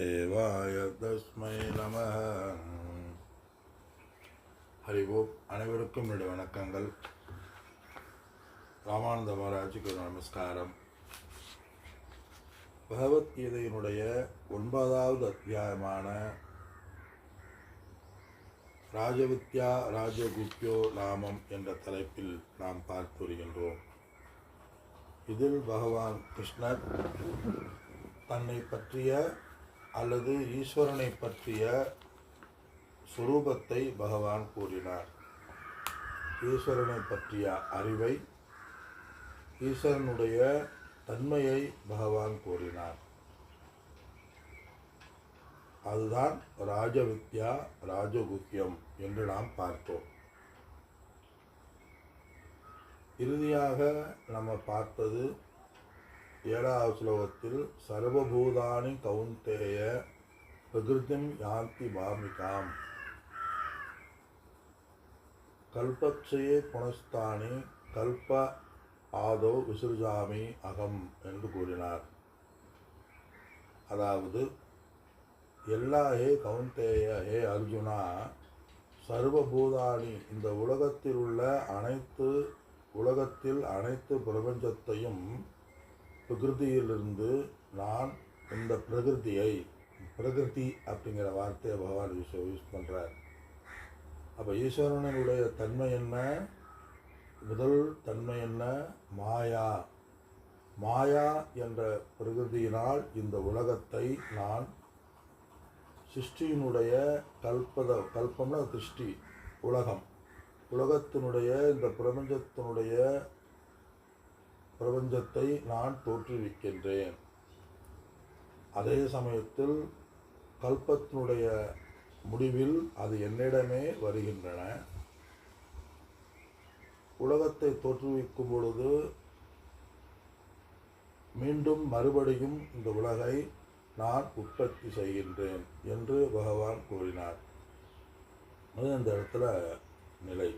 தேவாய தஸ்மை நம ஹரிவோம் அனைவருக்கும் என்னுடைய வணக்கங்கள். ராமானந்த மகாராஜுக்கு ஒரு நமஸ்காரம். பகவத்கீதையினுடைய ஒன்பதாவது அத்தியாயமான ராஜவித்யா ராஜகுப்யோ நாமம் என்ற தலைப்பில் நாம் பார்த்து வருகின்றோம். இதில் பகவான் கிருஷ்ணர் தன்னை பற்றிய அல்லது ஈஸ்வரனை பற்றிய சுரூபத்தை பகவான் கூறினார். ஈஸ்வரனை பற்றிய அறிவை ஈஸ்வரனுடைய தன்மையை பகவான் கூறினார். அதுதான் ராஜவித்யா ராஜகுக்கியம் என்று நாம் பார்த்தோம். இறுதியாக நம்ம பார்த்தது ஏழாவது ஸ்லோகத்தில் சர்வபூதானி கவுந்தேய பிரகிருதிம் யாந்தி பாமிகாம் கல்பச்சையே புனஸ்தானி கல்ப ஆதோ விசிருஜாமி அகம் என்று கூறினார். அதாவது எல்லா ஹே கவுந்தேய ஹே அர்ஜுனா சர்வபூதானி இந்த உலகத்தில் உள்ள அனைத்து உலகத்தில் அனைத்து பிரபஞ்சத்தையும் பிரகிருதியிலிருந்து நான் இந்த பிரகிருதியை பிரகிருதி அப்படிங்கிற வார்த்தையை பகவான் யூஸ் யூஸ் பண்ணுறார் அப்போ ஈஸ்வரனுடைய தன்மை என்ன? முதல் தன்மை என்ன? மாயா. மாயா என்ற பிரகிருதியினால் இந்த உலகத்தை நான் சிருஷ்டியினுடைய கல்பத கல்பம்னா திருஷ்டி உலகம். உலகத்தினுடைய இந்த பிரபஞ்சத்தினுடைய பிரபஞ்சத்தை நான் தோற்றுவிக்கின்றேன். அதே சமயத்தில் கல்பத்தினுடைய முடிவில் அது என்னிடமே வருகின்றன. உலகத்தை தோற்றுவிக்கும் பொழுது மீண்டும் மறுபடியும் இந்த உலகை நான் உற்பத்தி செய்கின்றேன் என்று பகவான் கூறினார். அது இந்த இடத்துல நிலை.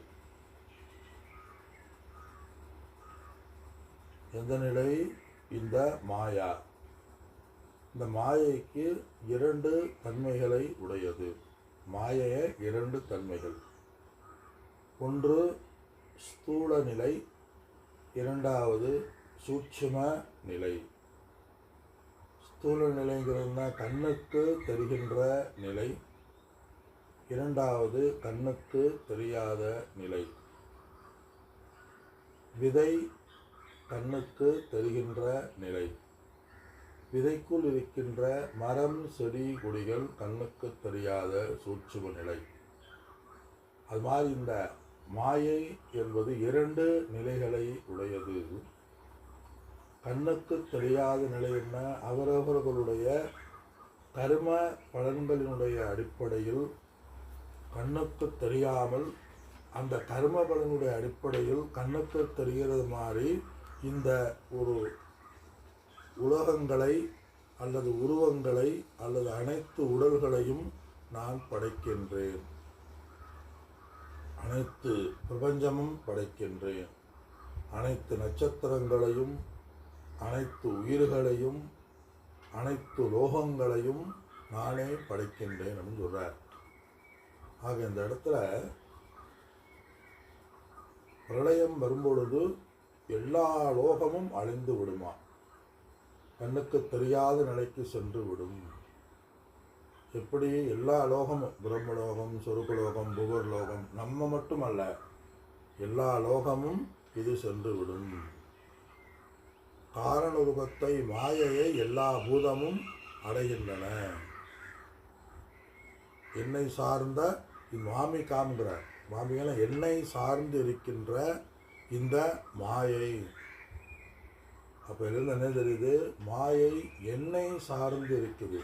எந்த நிலை? இந்த மாயா. இந்த மாயைக்கு இரண்டு தன்மைகளை உடையது. மாயைய இரண்டு தன்மைகள். ஒன்று ஸ்தூல நிலை இரண்டாவது சூட்சும நிலை. ஸ்தூல நிலைங்கிறதுனா கண்ணுக்கு தெரிகின்ற நிலை. இரண்டாவது கண்ணுக்கு தெரியாத நிலை. விதை கண்ணுக்கு தெரிகின்ற நிலை. விதைக்குள் இருக்கின்ற மரம் செடி கொடிகள் கண்ணுக்கு தெரியாத சூட்சும நிலை. அது மாதிரி இந்த மாயை என்பது இரண்டு நிலைகளை உடையது. கண்ணுக்கு தெரியாத நிலை என்ன? அவரவர்களுடைய கர்ம பலன்களினுடைய அடிப்படையில் கண்ணுக்கு தெரியாமல் அந்த கர்ம பலனுடைய அடிப்படையில் கண்ணுக்கு தெரிகிறது மாதிரி இந்த ஒரு உலகங்களை அல்லது உருவங்களை அல்லது அனைத்து உடல்களையும் நான் படைக்கின்றேன். அனைத்து பிரபஞ்சமும் படைக்கின்றேன். அனைத்து நட்சத்திரங்களையும் அனைத்து உயிர்களையும் அனைத்து லோகங்களையும் நானே படைக்கின்றேன் அப்படின்னு சொல்கிறார் ஆக இந்த இடத்துல பிரளயம் வரும்பொழுது எல்லா லோகமும் அழிந்து விடுமா? கண்ணுக்கு தெரியாத நிலைக்கு சென்று விடும். எப்படி எல்லா லோகமும் பிரம்மலோகம் புகர் லோகம் நம்ம மட்டுமல்ல எல்லா லோகமும் இது சென்று விடும். காரணரூபத்தை மாயையை எல்லா பூதமும் அடைகின்றன. என்னை சார்ந்த மாமி காம்கிறார் மாமிகளை என்னை சார்ந்து இருக்கின்ற இந்த மாயை. அப்போ இருந்து என்ன தெரியுது? மாயை என்னை சார்ந்து இருக்குது.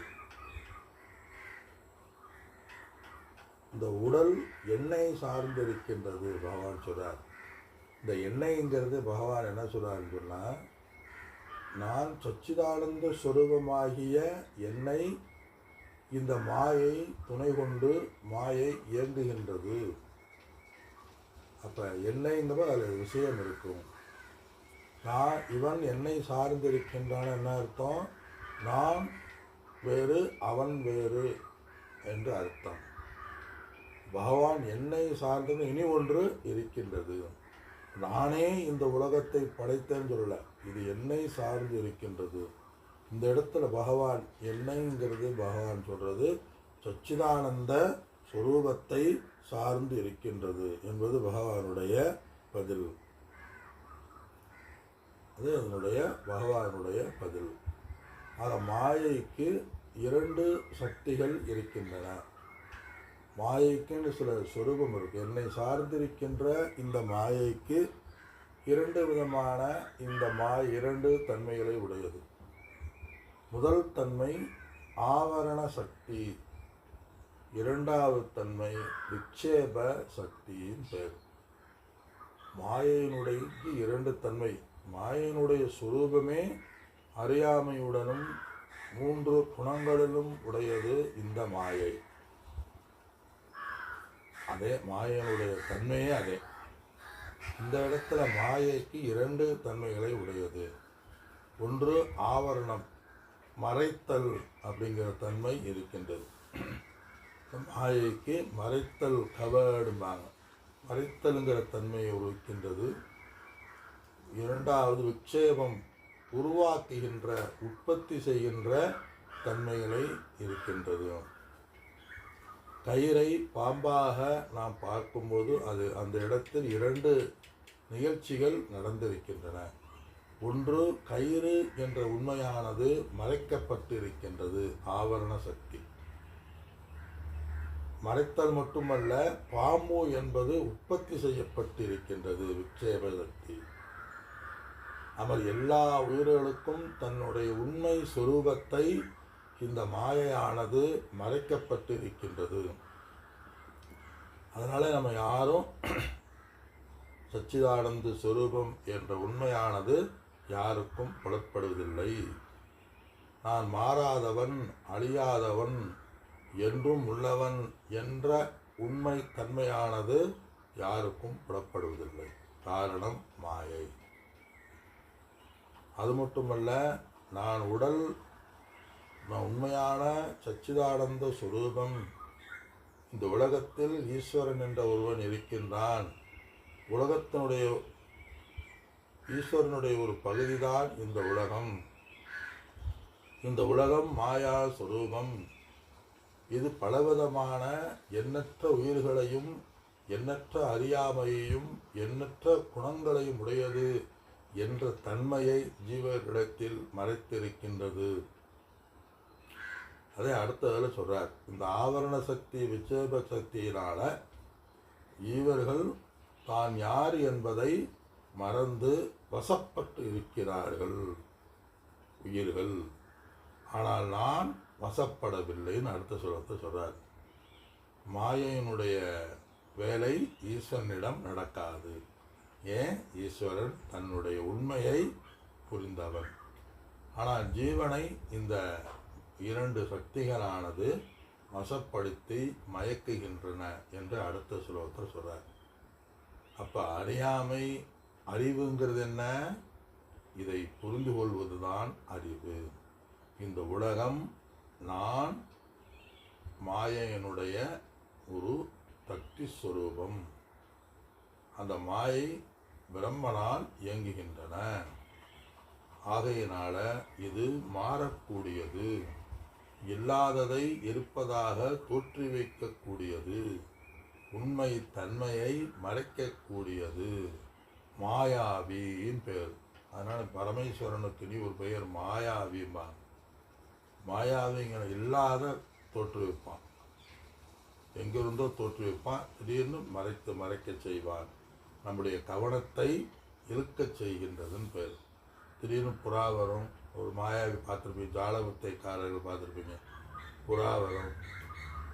இந்த உடல் எண்ணெய் சார்ந்து இருக்கின்றது பகவான் சொல்கிறார் இந்த எண்ணெய்ங்கிறது பகவான் என்ன சொல்கிறாருன்னு சொன்னால் நான் சச்சிதானந்த சுரூபமாகிய என்னை இந்த மாயை துணை கொண்டு மாயை இயங்குகின்றது. அப்போ என்னைங்கிற அதில் விஷயம் இருக்கும். நான் இவன் என்னை சார்ந்திருக்கின்றான் என்ன அர்த்தம்? நான் வேறு அவன் வேறு என்று அர்த்தம். பகவான் என்னை சார்ந்தது இனி ஒன்று இருக்கின்றது. நானே இந்த உலகத்தை படைத்தேன்னு சொல்லல. இது என்னை சார்ந்து இருக்கின்றது. இந்த இடத்துல பகவான் என்னைங்கிறது பகவான் சொல்கிறது சச்சிதானந்த சொரூபத்தை சார்ந்து இருக்கின்றது என்பது பகவானுடைய பதில். அது அதனுடைய பகவானுடைய பதில். ஆக மாயைக்கு இரண்டு சக்திகள் இருக்கின்றன. மாயைக்குன்னு சில சொரூபம் இருக்கு. என்னை சார்ந்திருக்கின்ற இந்த மாயைக்கு இரண்டு விதமான இந்த மா இரண்டு தன்மைகளை உடையது. முதல் தன்மை ஆவரண சக்தி. இரண்டாவது தன்மை விக்ஷேப சக்தியின் பெயர் மாயையினுடைய இரண்டு தன்மை மாயையினுடைய சுரூபமே அறியாமையுடனும் மூன்று குணங்களிலும் உடையது இந்த மாயை. அதே மாயனுடைய தன்மையே அதே. இந்த இடத்துல மாயைக்கு இரண்டு தன்மைகளை உடையது. ஒன்று ஆவரணம் மறைத்தல் அப்படிங்கிற தன்மை இருக்கின்றது. மாயைக்கு மறைத்தல் கவடும்பாங்க மறைத்தலுங்கிற தன்மையை இருக்கின்றது இரண்டாவது விக்ஷேபம் உருவாக்குகின்ற உற்பத்தி செய்கின்ற தன்மைகளை இருக்கின்றது. கயிறை பாம்பாக நாம் பார்க்கும்போது அது அந்த இடத்தில் இரண்டு நிகழ்ச்சிகள் நடந்திருக்கின்றன. ஒன்று கயிறு என்ற உண்மையானது மறைக்கப்பட்டிருக்கின்றது ஆவரண சக்தி. மறைத்தல் மட்டுமல்ல பாம்பு என்பது உற்பத்தி செய்யப்பட்டிருக்கின்றது விக்ஷேப சக்தி அவர் எல்லா உயிர்களுக்கும் தன்னுடைய உண்மை சொரூபத்தை இந்த மாயையானது மறைக்கப்பட்டிருக்கின்றது. அதனால் நம்ம யாரும் சச்சிதானந்த சுரூபம் என்ற உண்மையானது யாருக்கும் புலப்படுவதில்லை. நான் மாறாதவன் அழியாதவன் என்றும் உள்ளவன் என்ற உண்மை தன்மையானது யாருக்கும் புலப்படுவதில்லை. காரணம் மாயை. அது மட்டுமல்ல நான் உடல் நான் உண்மையான சச்சிதானந்த சுரூபம். இந்த உலகத்தில் ஈஸ்வரன் என்ற ஒருவன் இருக்கின்றான். உலகத்தினுடைய ஈஸ்வரனுடைய ஒரு பகுதிதான் இந்த உலகம். இந்த உலகம் மாயா சுரூபம். இது பலவிதமான எண்ணற்ற உயிர்களையும் எண்ணற்ற அறியாமையையும் எண்ணற்ற குணங்களையும் உடையது என்ற தன்மையை ஜீவர்களிடத்தில் மறைத்திருக்கின்றது. அதே அடுத்ததில் சொல்கிறார் இந்த ஆவரண சக்தி விட்சேப சக்தியினால இவர்கள் தான் யார் என்பதை மறந்து வசப்பட்டு இருக்கிறார்கள் உயிர்கள். ஆனால் நான் வசப்படவில்லைன்னு அடுத்த சொல்லத்தை சொல்கிறார் மாயையினுடைய வேலை ஈஸ்வரனிடம் நடக்காது. ஏன்? ஈஸ்வரன் தன்னுடைய உண்மையை புரிந்தவன். ஆனால் ஜீவனை இந்த இரண்டு சக்திகளானது வசப்படுத்தி மயக்குகின்றன என்று அடுத்த ஸ்லோகத்தில் சொல்கிறார் அப்போ அறியாமை அறிவுங்கிறது என்ன? இதை புரிந்து கொள்வதுதான் அறிவு. இந்த உலகம் நான் மாயையினுடைய ஒரு சக்தி ஸ்வரூபம் அந்த மாயை பிரம்மனால் இயங்குகின்றன. ஆகையினால இது மாறக்கூடியது. இல்லாததை இருப்பதாக தோற்றி வைக்கக்கூடியது உண்மை தன்மையை மறைக்கக்கூடியது. மாயாவியின் பெயர் அதனால் பரமேஸ்வரனுக்கு நீ ஒரு பெயர் மாயாவிம்பாங்க. மாயாவிங்கிற இல்லாத தோற்றுவிப்பான் எங்கிருந்தோ தோற்றுவிப்பான் திடீர்னு மறைத்து மறைக்க செய்வான். நம்முடைய கவனத்தை இழுக்கச் செய்கின்றதுன்னு பேர். திடீர்னு புறா வரும். ஒரு மாயாவி பார்த்துருப்பீங்க. ஜாலவித்தைக்காரர்கள் பார்த்துருப்பீங்க. புறா வரும்.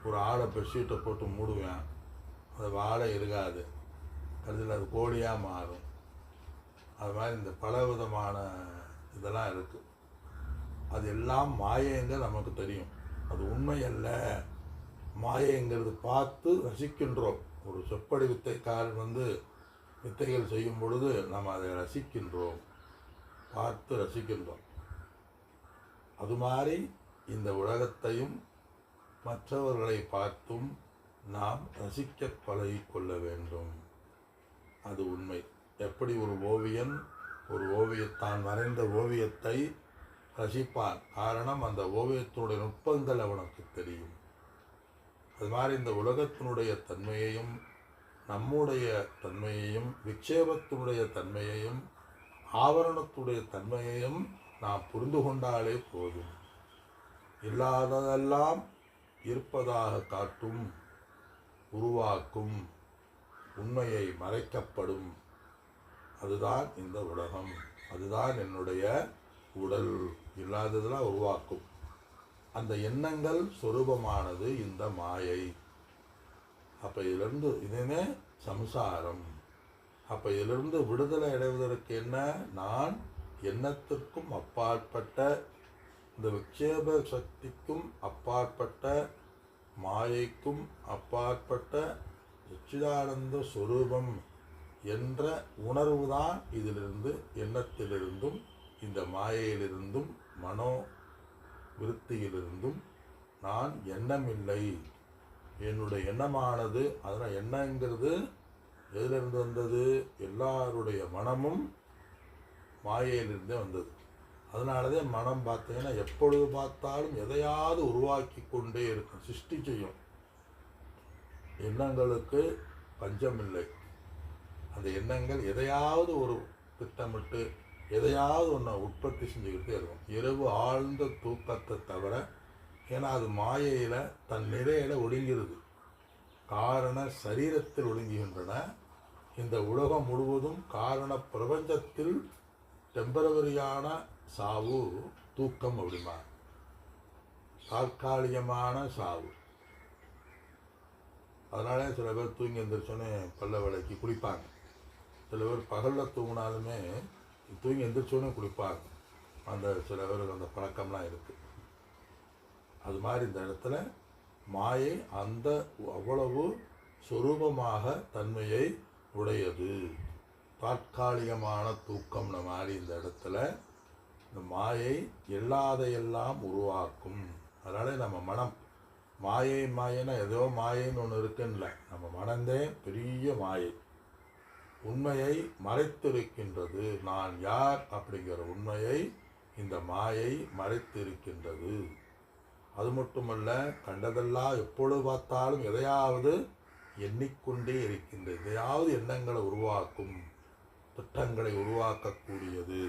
ஒரு ஆடை பெட்ஷீட்டை போட்டு மூடுவேன். அது வாழை இருக்காது கடைசியில் அது கோழியாக மாறும். அது மாதிரி இந்த பல விதமான இதெல்லாம் இருக்குது அது எல்லாம் மாயைங்க நமக்கு தெரியும். அது உண்மை அல்ல மாயைங்கிறது பார்த்து ரசிக்கின்றோம். ஒரு சொப்படி வித்தைக்காரன் வந்து வித்தைகள் செய்யும் பொழுது நாம் அதை ரசிக்கின்றோம். பார்த்து ரசிக்கின்றோம். அது மாதிரி இந்த உலகத்தையும் மற்றவர்களை பார்த்தும் நாம் ரசிக்க பழகிக்கொள்ள வேண்டும். அது உண்மை. எப்படி ஒரு ஓவியன் ஒரு ஓவியத்தான் வரைந்த ஓவியத்தை ரசிப்பான் காரணம் அந்த ஓவியத்தினுடைய நுட்பங்கள் அவனுக்கு தெரியும். அது மாதிரி இந்த உலகத்தினுடைய தன்மையையும் நம்முடைய தன்மையையும் விக்ஷேபத்தினுடைய தன்மையையும் ஆவரணத்துடைய தன்மையையும் நாம் புரிந்து கொண்டாலே போதும். இல்லாததெல்லாம் இருப்பதாக காட்டும் உருவாக்கும் உண்மையை மறைக்கப்படும். அதுதான் இந்த உலகம். அதுதான் என்னுடைய உடல். இல்லாததெல்லாம் உருவாக்கும். அந்த எண்ணங்கள் சொரூபமானது இந்த மாயை. அப்போ இதிலிருந்து இதுவே சம்சாரம். அப்போ இதிலிருந்து விடுதலை அடைவதற்கு என்ன? நான் எண்ணத்திற்கும் அப்பாற்பட்ட இந்த விக்ஷேப சக்திக்கும் அப்பாற்பட்ட மாயைக்கும் அப்பாற்பட்ட உச்சிதானந்த சொரூபம் என்ற உணர்வுதான் இதிலிருந்து எண்ணத்திலிருந்தும் இந்த மாயையிலிருந்தும் மனோ விருத்தியிலிருந்தும் நான் எண்ணமில்லை. என்னுடைய எண்ணமானது அதனால் எண்ணங்கிறது எதிலிருந்து வந்தது? எல்லாருடைய மனமும் மாயையிலிருந்தே வந்தது. அதனாலதே மனம் பார்த்தீங்கன்னா எப்பொழுது பார்த்தாலும் எதையாவது உருவாக்கி கொண்டே இருக்கும் சிருஷ்டி செய்யும். எண்ணங்களுக்கு பஞ்சமில்லை. அந்த எண்ணங்கள் எதையாவது ஒரு திட்டமிட்டு எதையாவது ஒன்று உற்பத்தி செஞ்சுக்கிட்டே இருக்கும். இரவு ஆழ்ந்த தூக்கத்தை தவிர ஏன்னா அது மாயையில் தன் நிலையில் ஒடுங்கிறது காரண சரீரத்தில் ஒடுங்குகின்றன. இந்த உலகம் முழுவதும் காரண பிரபஞ்சத்தில் டெம்பரவரியான சாவு தூக்கம் அப்படிமா. தற்காலிகமான சாவு. அதனால சில பேர் தூங்கி எந்திரிச்சோன்னே பல்ல விளக்கி குளிப்பாங்க. சில பேர் பகலில் தூங்கினாலுமே தூங்கி எந்திரிச்சோன்னே குளிப்பாங்க. அந்த சில பேருக்கு அந்த பழக்கம்லாம் இருக்குது அது மாதிரி இந்த இடத்துல மாயை அந்த அவ்வளவு சொரூபமாக தன்மையை உடையது. தாற்காலிகமான தூக்கம்ன மாதிரி இந்த இடத்துல இந்த மாயை இல்லாதையெல்லாம் உருவாக்கும். அதனால் நம்ம மனம் மாயை மாயைன்னா ஏதோ மாயைன்னு ஒன்று இருக்குன்னு நம்ம மனந்தே பெரிய மாயை. உண்மையை மறைத்திருக்கின்றது. நான் யார் அப்படிங்கிற உண்மையை இந்த மாயை மறைத்திருக்கின்றது. அது மட்டுமல்ல கண்டதெல்லாம் எப்பொழுது பார்த்தாலும் எதையாவது எண்ணிக்கொண்டே இருக்கின்றது எதையாவது எண்ணங்களை உருவாக்கும் திட்டங்களை உருவாக்கக்கூடியது.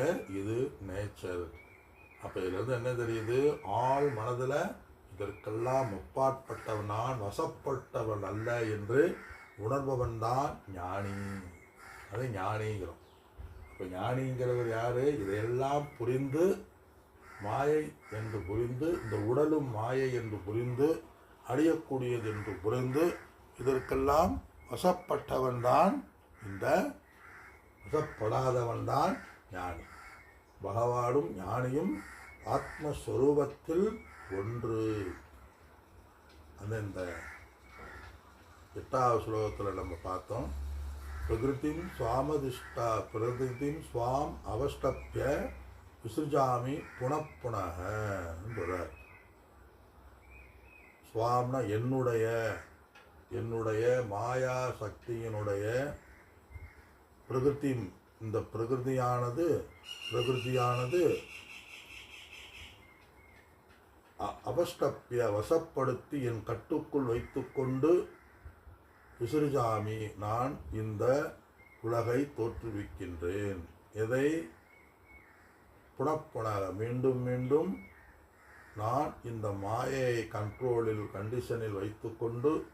ஏன்? இது நேச்சர் அப்போ இதுலேருந்து என்ன தெரியுது? ஆள் மனதில் இதற்கெல்லாம் முப்பாற்பட்டவன் நான் வசப்பட்டவன் அல்ல என்று உணர்பவன் தான் ஞானி. அது ஞானிங்கிறோம். இப்போ ஞானிங்கிறவர் யார்? இதையெல்லாம் புரிந்து மாயை என்று புரிந்து இந்த உடலும் மாயை என்று புரிந்து அழியக்கூடியது என்று புரிந்து இதற்கெல்லாம் வசப்பட்டவன்தான் இந்த வசப்படாதவன்தான் ஞானி. பகவானும் ஞானியும் ஆத்மஸ்வரூபத்தில் ஒன்று. அந்த இந்த எட்டாவது ஸ்லோகத்தில் நம்ம பார்த்தோம் பிரகிருதிம் சுவாமதிஷ்டா பிரகிருதிம் சுவாம் அவஷ்டப்பிய விசிருஜாமி புனப்புனக சுவாம்னா என்னுடைய என்னுடைய மாயா சக்தியினுடைய பிரகிருதி இந்த பிரகிருதியானது பிரகிருதியானது அ- அவஷ்டப்பிய வசப்படுத்தி என் கட்டுக்குள் வைத்துக்கொண்டு விசிறிஜாமி நான் இந்த உலகை தோற்றுவிக்கின்றேன். எதை? புனப்புனக மீண்டும் மீண்டும் நான் இந்த மாயையை கண்ட்ரோலில் கண்டிஷனில் வைத்துக்கொண்டு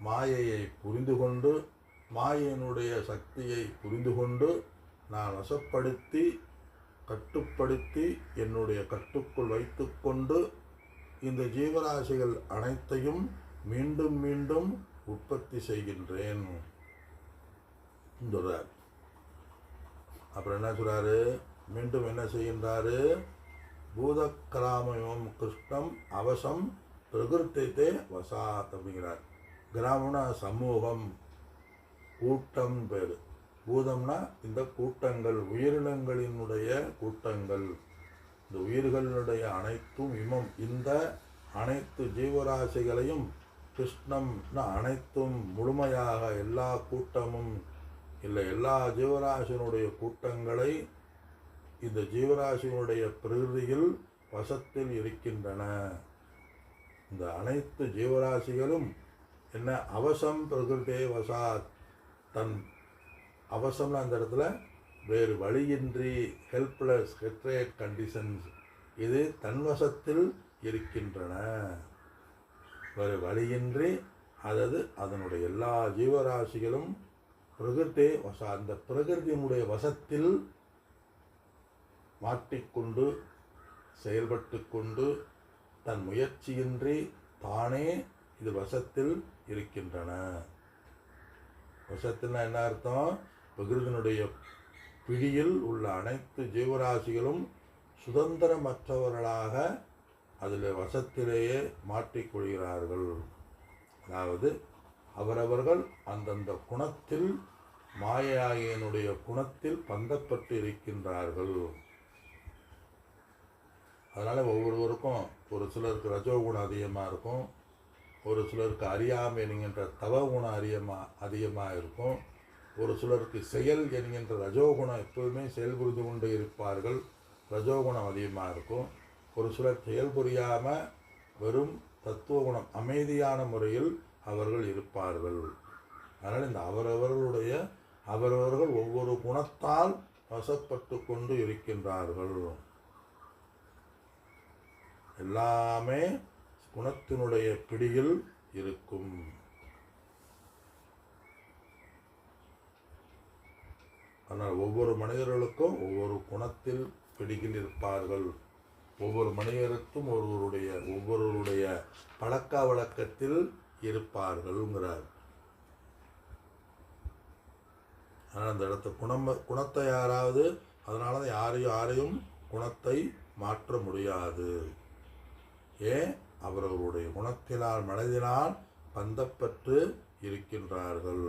மாயையை புரிந்து கொண்டு மாயையினுடைய சக்தியை புரிந்து கொண்டு நான் வசப்படுத்தி கட்டுப்படுத்தி என்னுடைய கட்டுக்குள் வைத்துக்கொண்டு இந்த ஜீவராசிகள் அனைத்தையும் மீண்டும் மீண்டும் உற்பத்தி செய்கின்றேன் சொல்றார் அப்புறம் என்ன சொல்றாரு? மீண்டும் என்ன செய்கின்றாரு? பூதக்கிராமம் கிருஷ்ணம் அவசம் பிரகிருத்தே வசாத் அப்படிங்கிறார். கிராமம்னா சமூகம் கூட்டம் பேர். பூதம்னா இந்த கூட்டங்கள் உயிரினங்களினுடைய கூட்டங்கள். இந்த உயிர்களுடைய அனைத்தும் இமம். இந்த அனைத்து ஜீவராசிகளையும் கிருஷ்ணம் அனைத்தும் முழுமையாக எல்லா கூட்டமும் இல்லை எல்லா ஜீவராசியினுடைய கூட்டங்களை இந்த ஜீவராசியினுடைய பிரகிருதியில் வசத்தில் இருக்கின்றன. இந்த அனைத்து ஜீவராசிகளும் என்ன அவசம் பிரகிருதே வசாத். தன் அவசம்னு அந்த இடத்துல வேறு வழியின்றி ஹெல்ப்லெஸ் ஹெட்ரேட் கண்டிஷன்ஸ் இது தன்வசத்தில் இருக்கின்றன. வேறு வழியின்றி அதாவது அதனுடைய எல்லா ஜீவராசிகளும் பிரகிருதி வச அந்த பிரகிருதியினுடைய வசத்தில் மாட்டிக்கொண்டு செயல்பட்டு கொண்டு தன் முயற்சியின்றி தானே இது வசத்தில் இருக்கின்றன. வசத்தில்னா என்ன அர்த்தம்? பிரகிருதினுடைய பிடியில் உள்ள அனைத்து ஜீவராசிகளும் சுதந்திரமற்றவர்களாக அதில் வசத்திலேயே மாட்டிக்கொள்கிறார்கள். அதாவது அவரவர்கள் அந்தந்த குணத்தில் மாயாயினுடைய குணத்தில் பந்தப்பட்டு இருக்கின்றார்கள் அதனால் ஒவ்வொருவருக்கும் ஒரு சிலருக்கு ரஜோகுணம் அதிகமாக இருக்கும். ஒரு சிலருக்கு அறியாமை என்கின்ற தவகுணம் அதிகமாக அதிகமாக இருக்கும். ஒரு சிலருக்கு செயல் என்கின்ற ரஜோகுணம் எப்போதுமே செயல்புரிந்து கொண்டு இருப்பார்கள். ரஜோகுணம் அதிகமாக இருக்கும். ஒரு சிலர் செயல் புரியாமல் வெறும் தத்துவ குணம் அமைதியான முறையில் அவர்கள் இருப்பார்கள். அதனால் இந்த அவரவர்களுடைய அவரவர்கள் ஒவ்வொரு குணத்தால் வசப்பட்டு கொண்டு இருக்கின்றார்கள். எல்லாமே குணத்தினுடைய பிடியில் இருக்கும். ஆனால் ஒவ்வொரு மனிதர்களுக்கும் ஒவ்வொரு குணத்தில் பிடியில் இருப்பார்கள். ஒவ்வொரு மனிதருக்கும் ஒருவருடைய ஒவ்வொருவருடைய பழக்க வழக்கத்தில் இருப்பார்கள்ங்கிறார். ஆனால் அந்த இடத்த குணம் குணத்தை யாராவது அதனால தான் யாரையும் யாரையும் குணத்தை மாற்ற முடியாது. ஏன்? அவரவருடைய குணத்தினால் மனதினால் பந்தப்பட்டு இருக்கின்றார்கள்.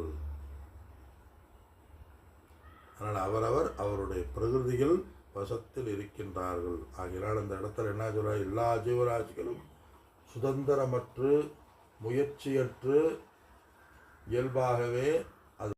அதனால் அவரவர் அவருடைய பிரகிருதியில் வசத்தில் இருக்கின்றார்கள். ஆகினால் அந்த இடத்துல என்ன சொல்ற எல்லா ஜீவராசிகளும் சுதந்திரமற்று முயற்சியற்று இயல்பாகவே